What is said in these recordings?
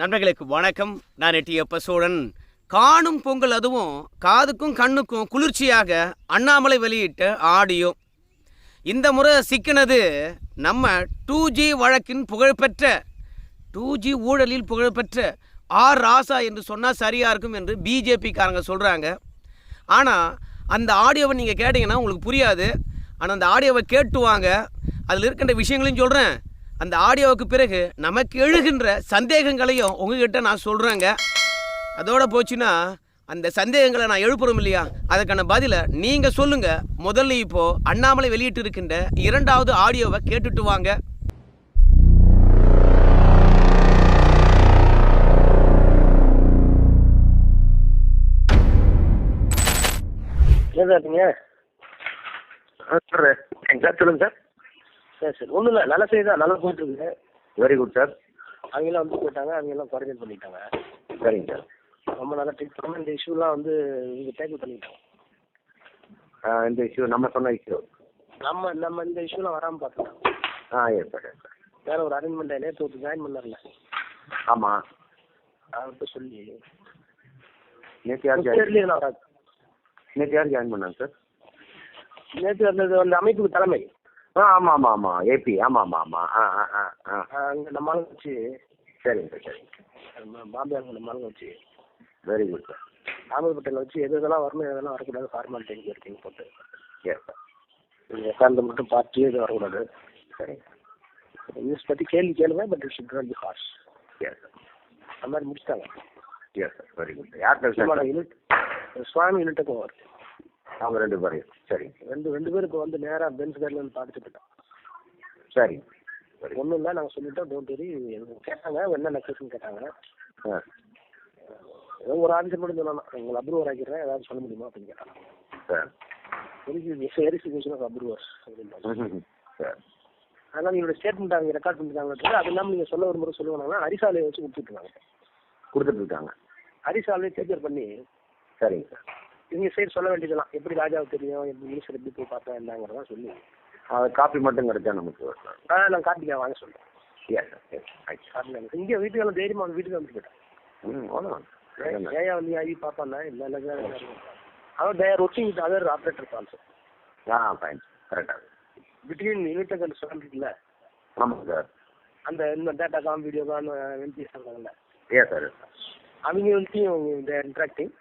நண்பர்களுக்கு வணக்கம். நான் எட்டியப்ப சோழன் காணும் பொங்கல் அதுவும் காதுக்கும் கண்ணுக்கும் குளிர்ச்சியாக அண்ணாமலை வெளியிட்ட ஆடியோ. இந்த முறை சிக்கினது நம்ம டூ ஜி வழக்கின் புகழ்பெற்ற டூ ஜி ஊழலில் புகழ்பெற்ற ஆர் ராசா என்று சொன்னால் சரியாக இருக்கும் என்று பிஜேபிக்காரங்க சொல்கிறாங்க ஆனால் அந்த ஆடியோவை நீங்கள் கேட்டிங்கன்னா உங்களுக்கு புரியாது. ஆனால் அந்த ஆடியோவை கேட்டுவாங்க அதில் இருக்கின்ற விஷயங்களையும் சொல்கிறேன் அந்த ஆடியோவுக்கு பிறகு நமக்கு எழுகின்ற சந்தேகங்களையும் உங்ககிட்ட நான் சொல்கிறேங்க அதோட போச்சுன்னா அந்த சந்தேகங்களை நான் எழுப்புறோம் இல்லையா? அதுக்கான பதிலை நீங்கள் சொல்லுங்கள் முதல்ல இப்போது அண்ணாமலை வெளியிட்டு இருக்கின்ற இரண்டாவது ஆடியோவை கேட்டுட்டு வாங்க. சார் நீங்க? சார் சொல்லுங்கள் சார்? சரி சரி. ஒன்றும் இல்லை நல்ல செய்தி தான் நல்லா போயிட்டு இருக்குது வெரி குட் சார் அவங்கெல்லாம் வந்து போயிட்டாங்க. அவங்கெல்லாம் குவாரண்டைன் பண்ணிட்டாங்க. சரிங்க சார் ரொம்ப நல்லா ட்ரீட் பண்ணாமல் இந்த இஷ்யூலாம் வந்து இங்கே டேக்கிள் பண்ணிட்டாங்க இந்த இஷ்யூ நம்ம சொன்ன இஷ்யூ நம்ம நம்ம இந்த இஷ்யூலாம் வராமல் பார்த்துட்டோம் ஆ எஸ் சார் எஸ் சார் வேற ஒரு அரேஞ்ச்மெண்ட் நேற்று ஒரு ஜாயின் பண்ணார்ல ஆமாம் அவர்கிட்ட சொல்லி. நேற்று யார் ஜாயின் நேற்று யார் ஜாயின் பண்ணாங்க சார் நேற்று அந்த அந்த அமைப்புக்கு தலைமை. ஆ ஆமாம் ஆமாம் ஆமாம் ஏபி ஆமாம் ஆமாம் ஆமாம் ஆ ஆ ஆ ஆ. அங்கே நம்ம ஆளுங்க வச்சு. சரிங்க சார் சரிங்க. நம்ம பாம்பே அங்கே நம்ம ஆளுங்க வச்சு. வெரி குட் சார் பட்டேல் வச்சு எது எதெல்லாம் வரணும் எதெல்லாம் வரக்கூடாது ஃபார்மாலிட்டி இருக்கீங்க போட்டு. எஸ் சார் நீங்கள் உட்காந்து மட்டும் பார்ட்டி எதுவும் வரக்கூடாது. சரிங்க நியூஸ் பற்றி கேள்வி கேளுங்க but it should not be harsh sir அந்த மாதிரி முடிச்சிட்டாங்க. எஸ் சார் வெரி குட் யார் பேசுகிறாங்க யூனிட் சுவாமி யூனிட்டுக்கும் வரும் அவங்க ரெண்டு பேரையும். சரிங்க ரெண்டு ரெண்டு பேரும் இப்போ வந்து நேராக பென்ஸ் கார்டில் வந்து சரிங்க சரி. ஒன்றும் இல்லை நாங்கள் சொல்லிட்டோம் டோன்ட் வெரி கேட்டாங்க என்ன நெக்லஸ்ன்னு கேட்டாங்க. ஏதோ ஒரு ஆன்சர் மட்டும் சொன்னா உங்களை அப்ரூவர் ஆக்கிடுறேன். ஏதாவது சொல்ல முடியுமா அப்படின்னு கேட்டாங்க. சார். வெரிஃபிகேஷன் ஆஃப் அப்ரூவர்ஸ் அப்படின்னு சார். அதனால் என்னோட ஸ்டேட்மெண்ட் அவங்க ரெக்கார்ட் பண்ணிட்டாங்க அது இல்லாமல் நீங்கள் சொல்ல ஒரு முறை சொல்லுவாங்கன்னா அரிசாலையை வச்சு கொடுத்துருக்காங்க கொடுத்துட்டு இருக்காங்க. அரிசாலையை கேப்சர் பண்ணி. சரிங்க சார். இவங்க சைடு சொல்ல வேண்டியதெல்லாம் எப்படி ராஜாவுக்கு தெரியும்? எப்படி மினிஸ்டர் எப்படி போய் பார்த்தா என்னங்கிறதா சொல்லி. அது காப்பி மட்டும் கிடைச்சா நமக்கு ஆ நான் கார்த்திகா வாங்க சொல்கிறேன் சார் இங்கே வீட்டுக்கு எல்லாம் தைரியமாக வந்து வீட்டுக்கு வந்து போயிட்டேன். ஏயா வந்து ஆகி பார்ப்பானா இல்லை இல்லை அவன் there working with other operators also ah fine கரெக்டாக பிட்வீன் யூனிட் ஸ்டூடெண்ட் இருக்குல்ல? ஆமாங்க சார் அந்த இந்த data com video com MBS இருக்காங்கல்ல ஏ சார் சார் அவங்க வந்து தேர் இன்ட்ராக்டிங்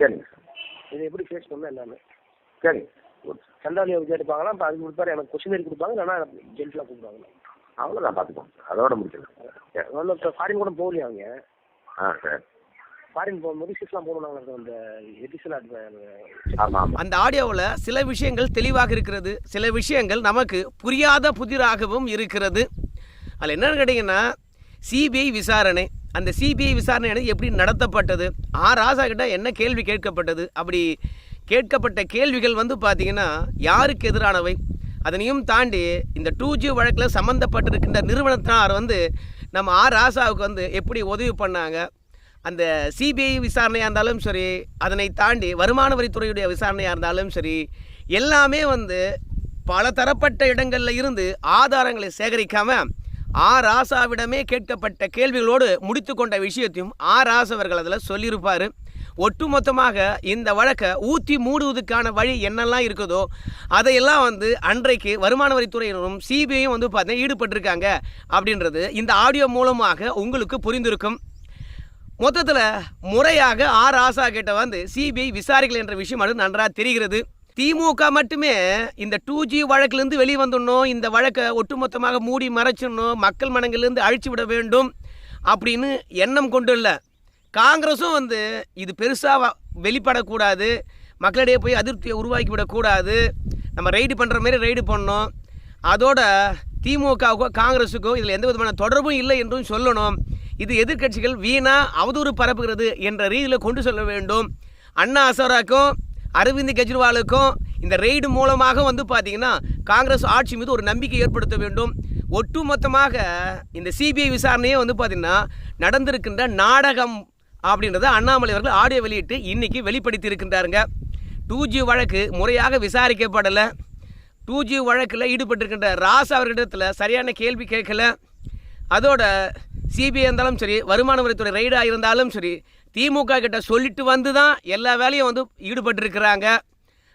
சரிங்க சார் இதை எப்படி ஃபேஸ் பண்ணணும் எல்லாமே குட் சண்டாலியை விசாரிப்பாங்கன்னா இப்போ அது கொடுப்பாரு. எனக்கு கொஸ்டின் கொடுப்பாங்க. இல்லைன்னா ஜென்டலாக கொடுப்பாங்க அவ்வளோதான் பார்த்துக்கோங்க சார் அதோட முடிச்சிடலாம். சரி. வந்து ஃபாரின் கூட போகலையா அவங்க? ஆ சார். ஃபாரின் போகும்போது சிக்ஸ்லாம் போகணும் அந்த ஆமாம் அந்த ஆடியோவில் சில விஷயங்கள் தெளிவாக இருக்கிறது. சில விஷயங்கள் நமக்கு புரியாத புதிராகவும் இருக்கிறது. அதில் என்னன்னு கேட்டிங்கன்னா சிபிஐ விசாரணை. அந்த சிபிஐ விசாரணை எப்படி நடத்தப்பட்டது? ஆர் ராசா கிட்ட என்ன கேள்வி கேட்கப்பட்டது? அப்படி கேட்கப்பட்ட கேள்விகள் வந்து பார்த்திங்கன்னா யாருக்கு எதிரானவை? அதனையும் தாண்டி இந்த டூ ஜி வழக்கில் சம்மந்தப்பட்டிருக்கின்ற நிறுவனத்தினார் வந்து நம்ம ஆர் ராசாவுக்கு வந்து எப்படி உதவி பண்ணாங்க? அந்த சிபிஐ விசாரணையாக இருந்தாலும் சரி அதனை தாண்டி வருமான வரித்துறையுடைய விசாரணையாக இருந்தாலும் சரி எல்லாமே வந்து பல தரப்பட்ட இடங்களில் இருந்து ஆதாரங்களை சேகரிக்காமல் ஆ ராசாவிடமே கேட்கப்பட்ட கேள்விகளோடு முடித்து கொண்ட விஷயத்தையும் ஆ ராசவர்கள் அதில் சொல்லியிருப்பார். ஒட்டுமொத்தமாக இந்த வழக்கை ஊற்றி மூடுவதற்கான வழி என்னெல்லாம் இருக்குதோ அதையெல்லாம் வந்து அன்றைக்கு வருமான வரித்துறையினரும் சிபிஐயும் வந்து பார்த்தீங்கன்னா ஈடுபட்டிருக்காங்க அப்படின்றது இந்த ஆடியோ மூலமாக உங்களுக்கு புரிந்திருக்கும். மொத்தத்தில் முறையாக ஆர் ஆசா கிட்ட வந்து சிபிஐ விசாரிக்கல என்ற விஷயம் அது நன்றாக தெரிகிறது. திமுக மட்டுமே இந்த டூ ஜி வழக்கிலிருந்து வெளியே வந்துடணும் இந்த வழக்கை ஒட்டுமொத்தமாக மூடி மறைச்சிடணும் மக்கள் மனங்களிலிருந்து அழிச்சு விட வேண்டும் அப்படின்னு எண்ணம் கொண்டு இல்லை. காங்கிரஸும் வந்து இது பெருசாக வெளிப்படக்கூடாது. மக்களிடையே போய் அதிருப்தியை உருவாக்கி விடக்கூடாது. நம்ம ரைடு பண்ணுற மாதிரி ரைடு பண்ணோம். அதோட திமுகவுக்கும் காங்கிரஸுக்கும் இதில் எந்த விதமான தொடர்பும் இல்லை என்றும் சொல்லணும். இது எதிர்க்கட்சிகள் வீணாக அவதூறு பரப்புகிறது என்ற ரீதியில் கொண்டு செல்ல வேண்டும். அண்ணா அசோராக்கும் அரவிந்த் கெஜ்ரிவாலுக்கும் இந்த ரெய்டு மூலமாக வந்து பார்த்தீங்கன்னா காங்கிரஸ் ஆட்சி மீது ஒரு நம்பிக்கை ஏற்படுத்த வேண்டும். ஒட்டுமொத்தமாக இந்த சிபிஐ விசாரணையே வந்து பார்த்தீங்கன்னா நடந்திருக்கின்ற நாடகம் அப்படின்றத அண்ணாமலை அவர்கள் ஆடியோ வெளியிட்டு இன்றைக்கி வெளிப்படுத்தி இருக்கின்றாருங்க டூ ஜி வழக்கு முறையாக விசாரிக்கப்படலை. டூ ஜி வழக்கில் ஈடுபட்டிருக்கின்ற ராசா அவர்களிடத்தில் சரியான கேள்வி கேட்கல. அதோட சிபிஐ இருந்தாலும் சரி வருமான வரித்துறை ரைடாக இருந்தாலும் சரி திமுக கிட்ட சொல்லிட்டு வந்து தான் எல்லா வேலையும் வந்து ஈடுபட்டிருக்கிறாங்க.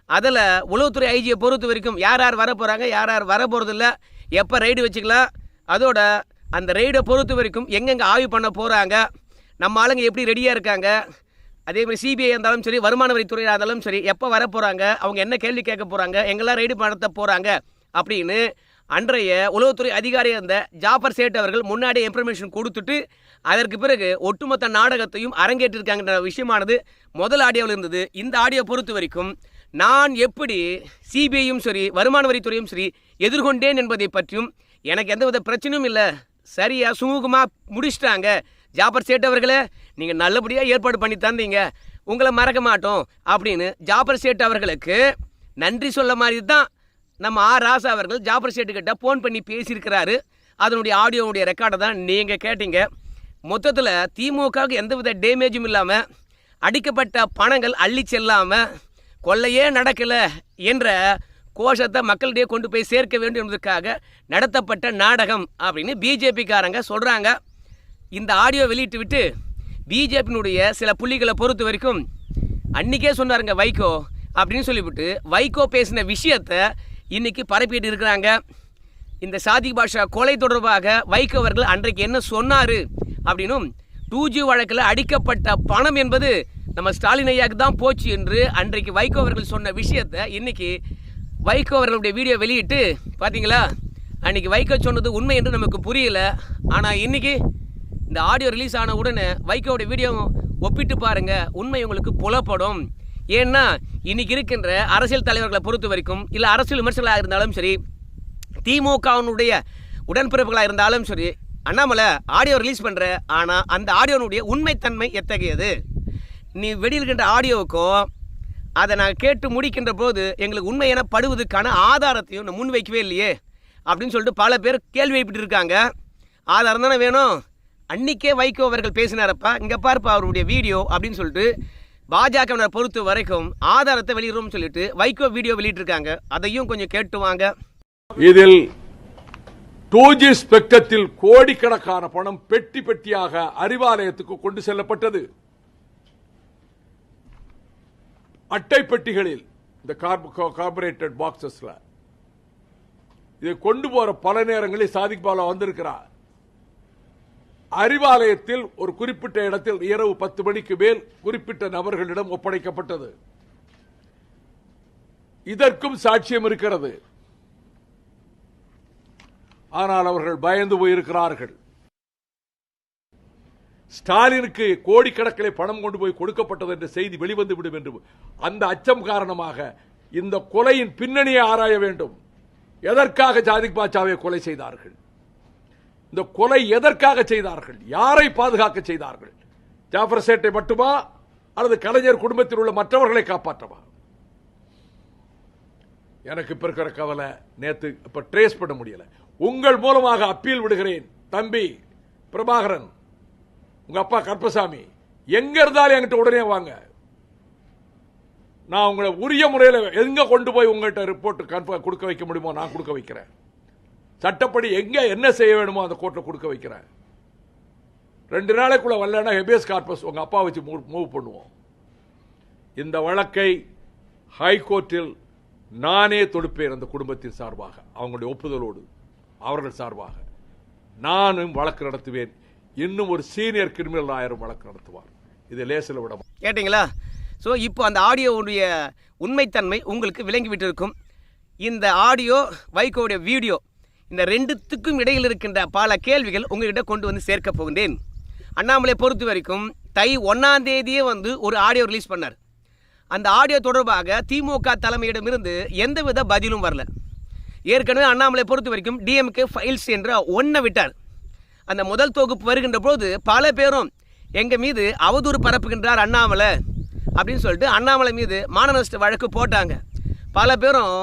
அதில் உளவுத்துறை ஐஜியை பொறுத்த வரைக்கும் யார் யார் வர போகிறாங்க யார் யார் வர போகிறதில்ல எப்போ ரைடு வச்சுக்கலாம் அதோட அந்த ரைடை பொறுத்த வரைக்கும் எங்கெங்கே ஆய்வு பண்ண போகிறாங்க நம்ம ஆளுங்க எப்படி ரெடியாக இருக்காங்க அதே மாதிரி சிபிஐ இருந்தாலும் சரி வருமான வரித்துறையாக இருந்தாலும் சரி எப்போ வர போகிறாங்க அவங்க என்ன கேள்வி கேட்க போகிறாங்க எங்கெல்லாம் ரைடு நடத்த போகிறாங்க அப்படின்னு அன்றைய உளவுத்துறை அதிகாரி இருந்த ஜாஃபர் சேட் அவர்கள் முன்னாடியே இன்ஃபர்மேஷன் கொடுத்துட்டு அதற்கு பிறகு ஒட்டுமொத்த நாடகத்தையும் அரங்கேற்றிருக்காங்கன்ற விஷயமானது முதல் ஆடியோவில் இருந்தது. இந்த ஆடியோ பொறுத்த வரைக்கும் நான் எப்படி சிபிஐயும் சரி வருமான வரித்துறையும் சரி எதிர்கொண்டேன் என்பதை பற்றியும் எனக்கு எந்தவித பிரச்சனையும் இல்லை. சரியாக சுமூகமாக முடிச்சிட்டாங்க. ஜாபர் சேட் அவர்களே நீங்கள் நல்லபடியாக ஏற்பாடு பண்ணி தந்தீங்க. உங்களை மறக்க மாட்டோம் அப்படின்னு ஜாபர் சேட் அவர்களுக்கு நன்றி சொல்ல மாதிரி தான் நம்ம ஆர் ராசா அவர்கள் ஜாபர் சேட்டு கிட்ட ஃபோன் பண்ணி பேசியிருக்கிறாரு. அதனுடைய ஆடியோவுடைய ரெக்கார்டை தான் நீங்கள் கேட்டீங்க. மொத்தத்தில் திமுகவுக்கு எந்தவித டேமேஜும் இல்லாமல் அடிக்கப்பட்ட பணங்கள் அள்ளி செல்லாமல் கொள்ளையே நடக்கலை என்ற கோஷத்தை மக்களிடையே கொண்டு போய் சேர்க்க வேண்டும் என்பதற்காக நடத்தப்பட்ட நாடகம் அப்படின்னு பிஜேபிக்காரங்க சொல்கிறாங்க இந்த ஆடியோ வெளியிட்டு விட்டு பிஜேபியினுடைய சில புள்ளிகளை பொறுத்த வரைக்கும் அன்றைக்கே சொன்னாருங்க வைகோ அப்படின்னு சொல்லிவிட்டு வைகோ பேசின விஷயத்த இன்றைக்கி பரப்பிட்டு இருக்கிறாங்க. இந்த சாதி பாஷா கொலை தொடர்பாக வைகோ அவர்கள் அன்றைக்கு என்ன சொன்னார்? அப்படின்னும் டூ ஜி வழக்கில் அடிக்கப்பட்ட பணம் என்பது நம்ம ஸ்டாலின் ஐயாவுக்கு தான் போச்சு என்று அன்றைக்கு வைகோ அவர்கள் சொன்ன விஷயத்தை இன்னைக்கு வைகோ அவர்களுடைய வீடியோ வெளியிட்டு பார்த்தீங்களா அன்னைக்கு வைகோ சொன்னது உண்மை என்று நமக்கு புரியல. ஆனால் இன்னைக்கு இந்த ஆடியோ ரிலீஸ் ஆன உடனே வைகோவுடைய வீடியோ ஒப்பிட்டு பாருங்க. உண்மை உங்களுக்கு புலப்படும். ஏன்னா இன்னைக்கு இருக்கின்ற அரசியல் தலைவர்களை பொறுத்த வரைக்கும் இல்லை அரசியல் விமர்சகர்களாக இருந்தாலும் சரி திமுகவினுடைய உடன்பிறப்புகளாக இருந்தாலும் சரி அண்ணாமலை ஆடியோ ரிலீஸ் பண்ணுற ஆனால் அந்த ஆடியோனுடைய உண்மைத்தன்மை எத்தகையது? நீ வெளியிருக்கின்ற ஆடியோவுக்கும் அதை நான் கேட்டு முடிக்கின்ற போது எங்களுக்கு உண்மை என படுவதற்கான ஆதாரத்தையும் நான் முன் வைக்கவே இல்லையே? அப்படின்னு சொல்லிட்டு பல பேர் கேள்வி எழுப்பிட்டு இருக்காங்க. ஆதாரம் தானே வேணும்? அன்னிக்கே வைகோ அவர்கள் பேசினாரப்பா இங்கே பார்ப்பா அவருடைய வீடியோ அப்படின்னு சொல்லிட்டு பாஜகவினரை பொறுத்த வரைக்கும் ஆதாரத்தை வெளியிடுறோம்னு சொல்லிட்டு வைகோ வீடியோ வெளியிட்டிருக்காங்க. அதையும் கொஞ்சம் கேட்டு வாங்க. இதில் டூ ஜி ஸ்பெக்டத்தில் கோடிக்கணக்கான பணம் பெட்டி பெட்டியாக அறிவாலயத்துக்கு கொண்டு செல்லப்பட்டது. அட்டை பெட்டிகளில் இந்த கார்பரேட்டட் பாக்ஸஸ்ல இதை கொண்டு போற பல நேரங்களில் சாதிக் பாலா வந்திருக்கிறார். அறிவாலயத்தில் ஒரு குறிப்பிட்ட இடத்தில் இரவு பத்து மணிக்கு மேல் குறிப்பிட்ட நபர்களிடம் ஒப்படைக்கப்பட்டது. இதற்கும் சாட்சியம் இருக்கிறது. ஆனால் அவர்கள் பயந்து போயிருக்கிறார்கள். ஸ்டாலினுக்கு கோடிக்கணக்கிலே பணம் கொண்டு போய் கொடுக்கப்பட்டது என்ற செய்தி வெளிவந்து விடும் என்று அந்த அச்சம் காரணமாக இந்த கொலையின் பின்னணியை ஆராய வேண்டும். எதற்காக ஜாதிக் பாட்சாவை கொலை செய்தார்கள்? இந்த கொலை எதற்காக செய்தார்கள்? யாரை பாதுகாக்க செய்தார்கள்? ஜாஃபர் சேட்டை மட்டுமா? அல்லது கலைஞர் குடும்பத்தில் உள்ள மற்றவர்களை காப்பாற்றவா? எனக்கு இப்ப இருக்கிற கவலை நேற்று இப்ப ட்ரேஸ் பண்ண முடியலை. உங்கள் மூலமாக அப்பீல் விடுகிறேன். தம்பி பிரபாகரன் உங்க அப்பா கற்பசாமி எங்க இருந்தாலும் என்கிட்ட உடனே வாங்க. நான் உங்களை உரிய முறையில் எங்க கொண்டு போய் உங்கள்கிட்ட ரிப்போர்ட் கன்ஃபார்ம் கொடுக்க வைக்க முடியுமோ நான் கொடுக்க வைக்கிறேன். சட்டப்படி எங்க என்ன செய்ய வேணுமோ அந்த கோர்ட்டை கொடுக்க வைக்கிறேன். ரெண்டு நாளைக்குள்ள வரலன்னா ஹெபியஸ் கார்பஸ் உங்க அப்பா வச்சு மூவ் பண்ணுவோம். இந்த வழக்கை ஹைகோர்ட்டில் நானே தொடுப்பேன் அந்த குடும்பத்தின் சார்பாக அவங்களுடைய ஒப்புதலோடு. அவர்கள் சார்பாக நானும் வழக்கு நடத்துவேன். இன்னும் ஒரு சீனியர் கிரிமினல் லாயரும் வழக்கு நடத்துவார். இது லேசில் விட கேட்டிங்களா? ஸோ இப்போ அந்த ஆடியோவுடைய உண்மைத்தன்மை உங்களுக்கு விளங்கிவிட்டிருக்கும். இந்த ஆடியோ வைகோவுடைய வீடியோ இந்த ரெண்டுத்துக்கும் இடையில் இருக்கின்ற பல கேள்விகள் உங்ககிட்ட கொண்டு வந்து சேர்க்க போகின்றேன். அண்ணாமலை பொறுத்த வரைக்கும் தை ஒன்றாம் தேதியே வந்து ஒரு ஆடியோ ரிலீஸ் பண்ணார். அந்த ஆடியோ தொடர்பாக திமுக தலைமையிடமிருந்து எந்தவித பதிலும் வரல. ஏற்கனவே அண்ணாமலை பொறுத்த வரைக்கும் டிஎம்கே ஃபைல்ஸ் என்ற ஒன்றை விட்டார். அந்த முதல் தொகுப்பு வருகின்ற போது பல பேரும் எங்கள் மீது அவதூறு பரப்புகின்றார் அண்ணாமலை அப்படின்னு சொல்லிட்டு அண்ணாமலை மீது மானநஷ்ட வழக்கு போட்டாங்க. பல பேரும்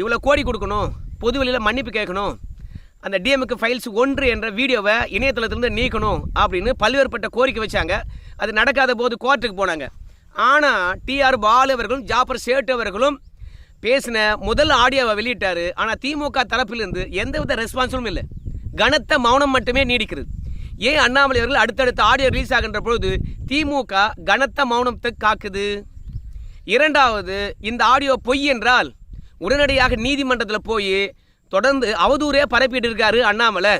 இவ்வளோ கோடி கொடுக்கணும் பொதுவெளியில் மன்னிப்பு கேட்கணும் அந்த டிஎம்க்கு ஃபைல்ஸ் ஒன்று என்ற வீடியோவை இணையதளத்திலிருந்து நீக்கணும் அப்படின்னு பல்வேறுபட்ட கோரிக்கை வச்சாங்க. அது நடக்காத போது கோர்ட்டுக்கு போனாங்க. ஆனால் டிஆர் பாலு அவர்களும் ஜாஃபர் சேட்டு அவர்களும் பேசின முதல் ஆடியோவை வெளியிட்டார். ஆனால் திமுக தரப்பிலிருந்து எந்தவித ரெஸ்பான்ஸும் இல்லை. கனத்த மௌனம் மட்டுமே நீடிக்கிறது. ஏன் அண்ணாமலை அவர்கள் அடுத்தடுத்த ஆடியோ ரிலீஸ் ஆகின்ற பொழுது திமுக கனத்த மௌனத்தை காக்குது? இரண்டாவது இந்த ஆடியோ பொய் என்றால் உடனடியாக நீதிமன்றத்தில் போய் தொடர்ந்து அவதூறே பரப்பிட்டு இருக்காரு அண்ணாமலை.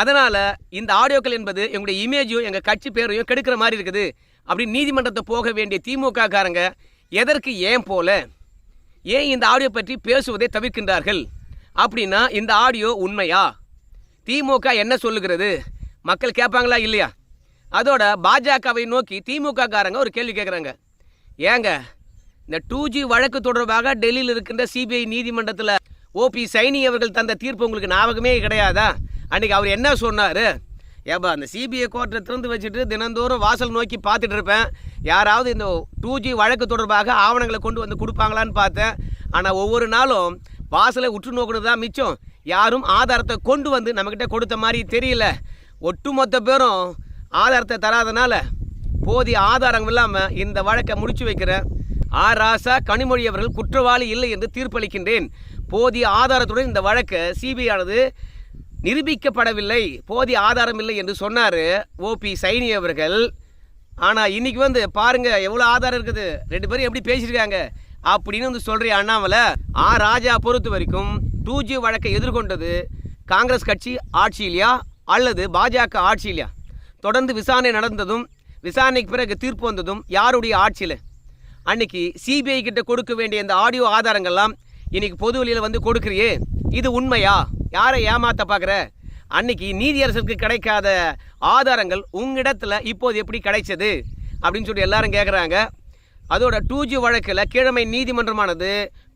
அதனால் இந்த ஆடியோக்கள் என்பது எங்களுடைய இமேஜையும் எங்கள் கட்சி பேரையும் கெடுக்கிற மாதிரி இருக்குது. அப்படின்னு நீதிமன்றத்தை போக வேண்டிய திமுக காரங்க எதற்கு ஏன் போல? ஏன் இந்த ஆடியோ பற்றி பேசுவதை தவிர்க்கின்றார்கள்? அப்படின்னா இந்த ஆடியோ உண்மையா? திமுக என்ன சொல்லுகிறது? மக்கள் கேட்பாங்களா இல்லையா? அதோட பாஜகவை நோக்கி திமுக காரங்க ஒரு கேள்வி கேட்குறாங்க. ஏங்க இந்த டூ ஜி வழக்கு தொடர்பாக டெல்லியில் இருக்கின்ற சிபிஐ நீதிமன்றத்தில் ஓபி சைனி அவர்கள் தந்த தீர்ப்பு உங்களுக்கு ஞாபகமே கிடையாதா? அன்றைக்கி அவர் என்ன சொன்னார்? ஏப்பா அந்த சிபிஐ கோர்ட்டை திறந்து வச்சுட்டு தினந்தோறும் வாசல் நோக்கி பார்த்துட்டு இருப்பேன். யாராவது இந்த டூ ஜி வழக்கு தொடர்பாக ஆவணங்களை கொண்டு வந்து கொடுப்பாங்களான்னு பார்த்தேன். ஆனால் ஒவ்வொரு நாளும் வாசலை உற்று நோக்கினது தான் மிச்சம். யாரும் ஆதாரத்தை கொண்டு வந்து நம்மக்கிட்ட கொடுத்த மாதிரி தெரியல. ஒட்டுமொத்த பேரும் ஆதாரத்தை தராதனால போதிய ஆதாரம் இல்லாமல் இந்த வழக்கை முடிச்சு வைக்கிறேன். ஆர் ராசா கனிமொழி அவர்கள் குற்றவாளி இல்லை என்று தீர்ப்பளிக்கின்றேன். போதிய ஆதாரத்துடன் இந்த வழக்கை சிபிஐ ஆனது நிரூபிக்கப்படவில்லை போதிய ஆதாரம் இல்லை என்று சொன்னார் ஓபி சைனி அவர்கள். ஆனால் இன்னைக்கு வந்து பாருங்கள் எவ்வளோ ஆதாரம் இருக்குது? ரெண்டு பேரும் எப்படி பேசியிருக்காங்க? அப்படின்னு வந்து சொல்றிய அண்ணாமலை? ஆ ராஜா பொறுத்த வரைக்கும் டூ ஜி வழக்கை எதிர்கொண்டது காங்கிரஸ் கட்சி ஆட்சியிலையா அல்லது பாஜக ஆட்சியிலையா தொடர்ந்து விசாரணை நடந்ததும் விசாரணைக்கு பிறகு தீர்ப்பு வந்ததும் யாருடைய ஆட்சியில்? அன்னைக்கு சிபிஐ கிட்ட கொடுக்க வேண்டிய இந்த ஆடியோ ஆதாரங்கள்லாம் இன்னைக்கு பொது வெளியில் வந்து கொடுக்குறியே இது உண்மையா? யாரை ஏமாத்த பார்க்குற அன்னைக்கு நீதியரசருக்கு கிடைக்காத ஆதாரங்கள் உங்களிடத்துல இப்போது எப்படி கிடைச்சது? அப்படின்னு சொல்லி எல்லாரும் கேட்குறாங்க அதோட டூ ஜி வழக்கில் கீழமை நீதிமன்றமானது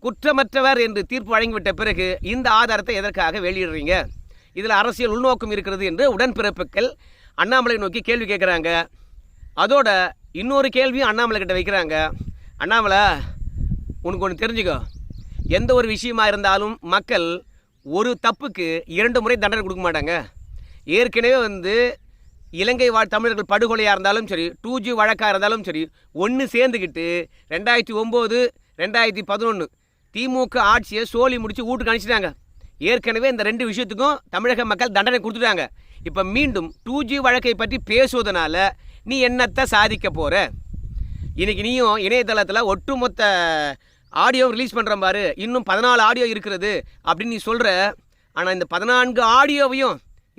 குற்றமற்றவர் என்று தீர்ப்பு வழங்கிவிட்ட பிறகு இந்த ஆதாரத்தை எதற்காக வெளியிடுறீங்க? இதில் அரசியல் உள்நோக்கம் இருக்கிறது என்று உடன்பிறப்புகள் அண்ணாமலை நோக்கி கேள்வி கேட்குறாங்க அதோட இன்னொரு கேள்வியும் அண்ணாமலை கிட்ட வைக்கிறாங்க. அண்ணாமலை உனக்கு ஒன்று தெரிஞ்சுக்கோ. எந்த ஒரு விஷயமா இருந்தாலும் மக்கள் ஒரு தப்புக்கு இரண்டு முறை தண்டனை கொடுக்க மாட்டாங்க. ஏற்கனவே வந்து இலங்கை வாழ் தமிழர்கள் படுகொலையாக இருந்தாலும் சரி டூ ஜி வழக்காக இருந்தாலும் சரி ஒன்று சேர்ந்துக்கிட்டு ரெண்டாயிரத்தி ஒம்பது ரெண்டாயிரத்தி பதினொன்று திமுக ஆட்சியை சோழி முடித்து வீட்டுக்கு அனுப்பிச்சிட்டாங்க. ஏற்கனவே இந்த ரெண்டு விஷயத்துக்கும் தமிழக மக்கள் தண்டனை கொடுத்துட்டாங்க. இப்போ மீண்டும் டூ ஜி வழக்கை பற்றி பேசுவதனால நீ என்னத்தை சாதிக்க போகிற இன்றைக்கி நீயும் இணையதளத்தில் ஒட்டுமொத்த ஆடியோ ரிலீஸ் பண்ணுற பாரு. இன்னும் பதினாலு ஆடியோ இருக்கிறது அப்படின்னு நீ சொல்கிற ஆனால் இந்த பதினான்கு ஆடியோவையும்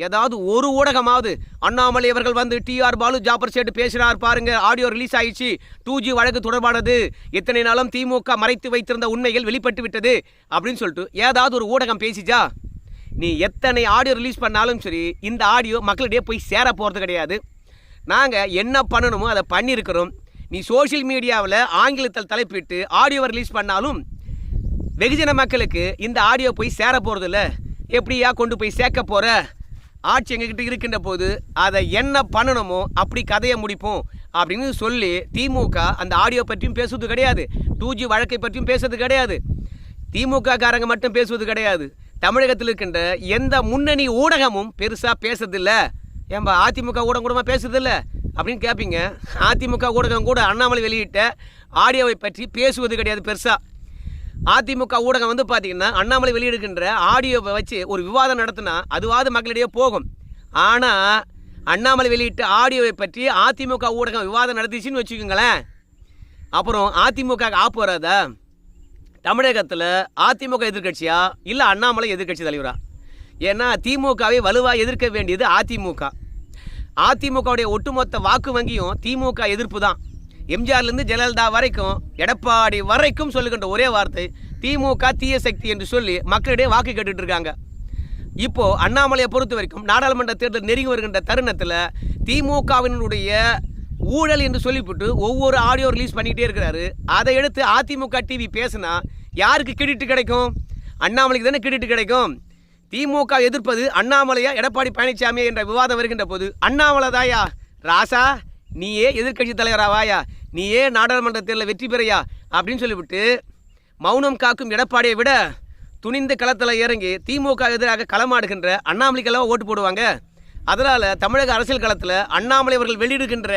ஏதாவது ஒரு ஊடகமாவது அண்ணாமலை அவர்கள் வந்து டிஆர் பாலு ஜாப்பர் சேட்டு பேசினார் பாருங்க. ஆடியோ ரிலீஸ் ஆயிடுச்சு. டூ ஜி வழக்கு தொடர்பானது. இத்தனை நாளும் திமுக மறைத்து வைத்திருந்த உண்மைகள் வெளிப்பட்டு விட்டது அப்படின்னு சொல்லிட்டு ஏதாவது ஒரு ஊடகம் பேசிச்சா நீ எத்தனை ஆடியோ ரிலீஸ் பண்ணாலும் சரி இந்த ஆடியோ மக்களிடையே போய் சேர போகிறது கிடையாது. நாங்கள் என்ன பண்ணணுமோ அதை பண்ணியிருக்கிறோம். நீ சோஷியல் மீடியாவில் ஆங்கிலத்தில் தலைப்பிட்டு ஆடியோவை ரிலீஸ் பண்ணாலும் வெகுஜன மக்களுக்கு இந்த ஆடியோ போய் சேர போகிறதில்ல எப்படியா கொண்டு போய் சேர்க்க போகிற ஆட்சி எங்ககிட்ட இருக்கின்ற போது அதை என்ன பண்ணணுமோ அப்படி கதையை முடிப்போம் அப்படின்னு சொல்லி திமுக அந்த ஆடியோ பற்றியும் பேசுவது கிடையாது. டூ ஜி வழக்கை பற்றியும் பேசுறது கிடையாது. திமுக காரங்க மட்டும் பேசுவது கிடையாது. தமிழகத்தில் இருக்கின்ற எந்த முன்னணி ஊடகமும் பெருசாக பேசுறதில்ல. ஏன்பா அதிமுக ஊடகம் கூடமாக பேசுறதில்ல. அப்படின்னு கேட்பீங்க அதிமுக ஊடகம் கூட அண்ணாமலை வெளியிட்ட ஆடியோவை பற்றி பேசுவது கிடையாது பெருசாக அதிமுக ஊடகம் வந்து பார்த்தீங்கன்னா அண்ணாமலை வெளியிடுகின்ற ஆடியோவை வச்சு ஒரு விவாதம் நடத்தினா அதுவாது மக்களிடையே போகும். ஆனால் அண்ணாமலை வெளியிட்ட ஆடியோவை பற்றி அதிமுக ஊடகம் விவாதம் நடத்திச்சுன்னு வச்சுக்கோங்களேன். அப்புறம் அதிமுக ஆப் வராதா? தமிழகத்தில் அதிமுக எதிர்க்கட்சியா? இல்லை அண்ணாமலை எதிர்க்கட்சி தலைவரா? ஏன்னா திமுகவை வலுவாக எதிர்க்க வேண்டியது அதிமுக. அதிமுகவுடைய ஒட்டுமொத்த வாக்கு வங்கியும் திமுக எதிர்ப்பு தான் எம்ஜிஆர்லேருந்து ஜெயலலிதா வரைக்கும் எடப்பாடி வரைக்கும் சொல்லுகின்ற ஒரே வார்த்தை திமுக தீய சக்தி என்று சொல்லி மக்களிடையே வாக்கு கேட்டுட்டு இருக்காங்க. இப்போ அண்ணாமலையை பொறுத்த வரைக்கும் நாடாளுமன்ற தேர்தல் நெருங்கி வருகின்ற தருணத்தில் திமுகவினுடைய ஊழல் என்று சொல்லிவிட்டு ஒவ்வொரு ஆடியோ ரிலீஸ் பண்ணிக்கிட்டே இருக்கிறாரு. அதை எடுத்து அதிமுக டிவி பேசுனா யாருக்கு கிரெடிட் கிடைக்கும்? அண்ணாமலைக்கு தானே கிரெடிட் கிடைக்கும்? திமுக எதிர்ப்பது அண்ணாமலையா எடப்பாடி பழனிசாமி என்ற விவாதம் வருகின்ற போது அண்ணாமலை தாயா ராசா நீயே எதிர்க்கட்சி தலைவராவாயா? நீயே நாடாளுமன்ற தேர்தலில் வெற்றி பெறையா? அப்படின்னு சொல்லிவிட்டு மௌனம் காக்கும் எடப்பாடியை விட துணிந்து களத்தில் இறங்கி திமுக எதிராக களமாடுகின்ற அண்ணாமலைக்கெல்லாம் ஓட்டு போடுவாங்க. அதனால் தமிழக அரசியல் களத்தில் அண்ணாமலை அவர்கள் வெளியிடுகின்ற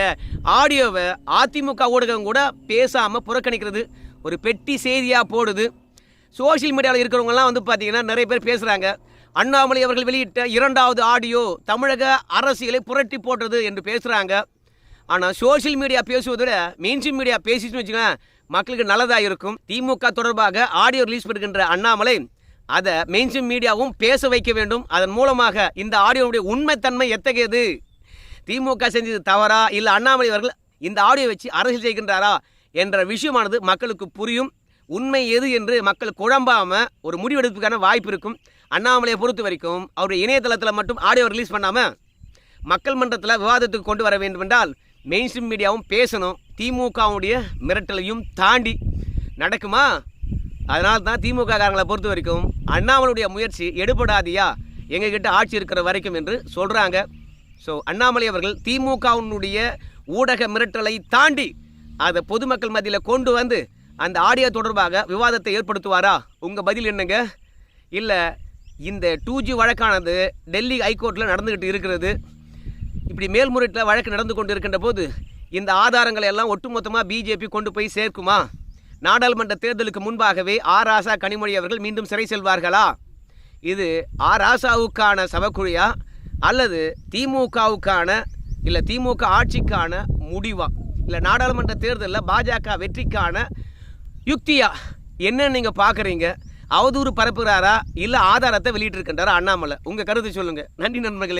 ஆடியோவை அதிமுக ஊடகம் கூட பேசாமல் புறக்கணிக்கிறது. ஒரு பெட்டி செய்தியாக போடுது. சோஷியல் மீடியாவில் இருக்கிறவங்கலாம் வந்து பார்த்திங்கன்னா நிறைய பேர் பேசுகிறாங்க அண்ணாமலை அவர்கள் வெளியிட்ட இரண்டாவது ஆடியோ தமிழக அரசியலை புரட்டி போட்டது என்று பேசுகிறாங்க ஆனால் சோஷியல் மீடியா பேசுவதை விட மெயின்ஸ்ட்ரீம் மீடியா பேசிச்சுன்னு வச்சுக்கோங்க மக்களுக்கு நல்லதாக இருக்கும். திமுக தொடர்பாக ஆடியோ ரிலீஸ் பண்ணுகின்ற அண்ணாமலை அதை மெயின்ஸ்ட்ரீம் மீடியாவும் பேச வைக்க வேண்டும். அதன் மூலமாக இந்த ஆடியோவுடைய உண்மைத்தன்மை எத்தகையது? திமுக செஞ்சது தவறா? இல்லை அண்ணாமலை அவர்கள் இந்த ஆடியோ வச்சு அரசியல் செய்கின்றாரா? என்ற விஷயமானது மக்களுக்கு புரியும். உண்மை எது என்று மக்கள் குழம்பாமல் ஒரு முடிவெடுப்புக்கான வாய்ப்பு இருக்கும். அண்ணாமலையை பொறுத்த வரைக்கும் அவருடைய இணையதளத்தில் மட்டும் ஆடியோ ரிலீஸ் பண்ணாமல் மக்கள் மன்றத்தில் விவாதத்துக்கு கொண்டு வர வேண்டும் என்றால் மெயின் ஸ்ட்ரீம் மீடியாவும் பேசணும். திமுகவுடைய மிரட்டலையும் தாண்டி நடக்குமா? அதனால தான் திமுக காரங்களை பொறுத்த வரைக்கும் அண்ணாமலையுடைய முயற்சி எடுபடாதியா? எங்ககிட்ட ஆட்சி இருக்கிற வரைக்கும் என்று சொல்கிறாங்க ஸோ அண்ணாமலை அவர்கள் திமுகவினுடைய ஊடக மிரட்டலை தாண்டி அதை பொதுமக்கள் மத்தியில் கொண்டு வந்து அந்த ஆடியோ தொடர்பாக விவாதத்தை ஏற்படுத்துவாரா? உங்கள் பதில் என்னங்க? இல்லை இந்த டூ ஜி வழக்கானது டெல்லி ஹைகோர்ட்டில் நடந்துக்கிட்டு இருக்கிறது. இப்படி மேல்முறையீட்டில் வழக்கு நடந்து கொண்டு இருக்கின்ற போது இந்த ஆதாரங்களை எல்லாம் ஒட்டுமொத்தமாக பிஜேபி கொண்டு போய் சேர்க்குமா? நாடாளுமன்ற தேர்தலுக்கு முன்பாகவே ஆர் ஆசா கனிமொழி அவர்கள் மீண்டும் சிறை செல்வார்களா? இது ஆர் ஆசாவுக்கான சபக்குழியா அல்லது திமுகவுக்கான இல்லை திமுக ஆட்சிக்கான முடிவா? இல்லை நாடாளுமன்ற தேர்தலில் பாஜக வெற்றிக்கான யுக்தியா? என்னன்னு நீங்கள் பார்க்குறீங்க அவதூறு பரப்புகிறாரா? இல்லை ஆதாரத்தை வெளியிட்டிருக்கின்றாரா? அண்ணாமலை உங்கள் கருத்து சொல்லுங்கள் நன்றி நண்பர்களே.